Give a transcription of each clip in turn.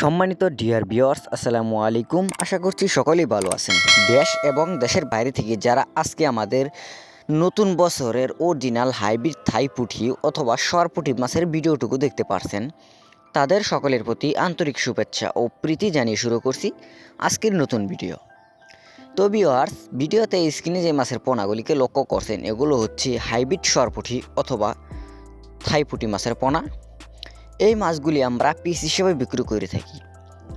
সম্মানিত dear viewers আসসালামু আলাইকুম। আশা করছি সকলেই ভালো আছেন। দেশ এবং দেশের বাইরে থেকে যারা আজকে আমাদের নতুন বছরের অরিজিনাল হাইব্রিড থাই পুঁটি অথবা সরপুটি মাছের ভিডিওটুকু দেখতে পারছেন, তাদের সকলের প্রতি আন্তরিক শুভেচ্ছা ও প্রীতি জানিয়ে শুরু করছি আজকের নতুন ভিডিও তো ভিউয়ার্স ভিডিওতে স্ক্রিনে যে মাছের পোনাগুলিকে লক্ষ্য করছেন, এগুলো হচ্ছে হাইব্রিড সরপুটি অথবা থাইপুটি মাছের পোনা। এই মাছগুলি আমরা পিস হিসেবে বিক্রি করে থাকি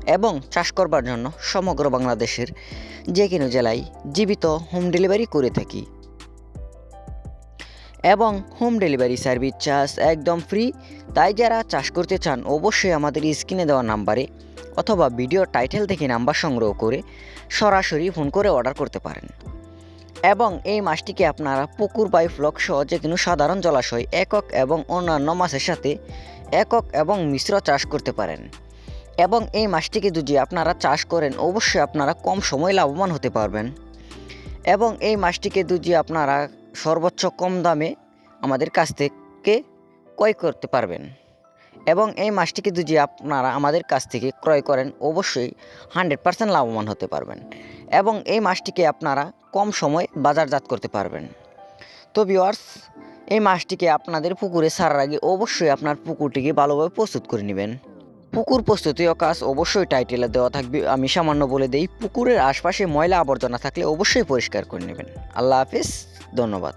এবং চাষ করবার জন্য সমগ্র বাংলাদেশের যে কোনো জেলায় জীবিত হোম ডেলিভারি করে থাকি। এবং হোম ডেলিভারি সার্ভিস চার্জ একদম ফ্রি তাই যারা চাষ করতে চান, অবশ্যই আমাদের স্ক্রিনে দেওয়া নাম্বারে অথবা ভিডিও টাইটেল থেকে নাম্বার সংগ্রহ করে সরাসরি ফোন করে অর্ডার করতে পারেন। এবং এই মাছটিকে আপনারা পুকুর বাই ফ্লক সহ যে কোনো সাধারণ জলাশয়, একক এবং অন্যান্য মাছের সাথে একক এবং মিশ্র চাষ করতে পারেন। এবং এই মাছটিকে যদি আপনারা চাষ করেন, অবশ্যই আপনারা কম সময় লাভবান হতে পারবেন। এবং এই মাছটিকে যদি আপনারা সর্বোচ্চ কম দামে আমাদের কাছ থেকে ক্রয় করতে পারবেন। এবং এই মাছটিকে যদি আপনারা আমাদের কাছ থেকে ক্রয় করেন, অবশ্যই হান্ড্রেড পার্সেন্ট লাভবান হতে পারবেন। এবং এই মাছটিকে আপনারা কম সময় বাজারজাত করতে পারবেন। তো ভিওয়ার্স এই মাছটিকে আপনাদের পুকুরে ছাড়ার আগে অবশ্যই আপনার পুকুরটিকে ভালোভাবে প্রস্তুত করে নেবেন। পুকুর প্রস্তুতিও কাজ অবশ্যই টাইটেলে দেওয়া থাকবে। আমি সামান্য বলে দেই, পুকুরের আশপাশে ময়লা আবর্জনা থাকলে অবশ্যই পরিষ্কার করে নেবেন। আল্লাহ হাফিজ, ধন্যবাদ।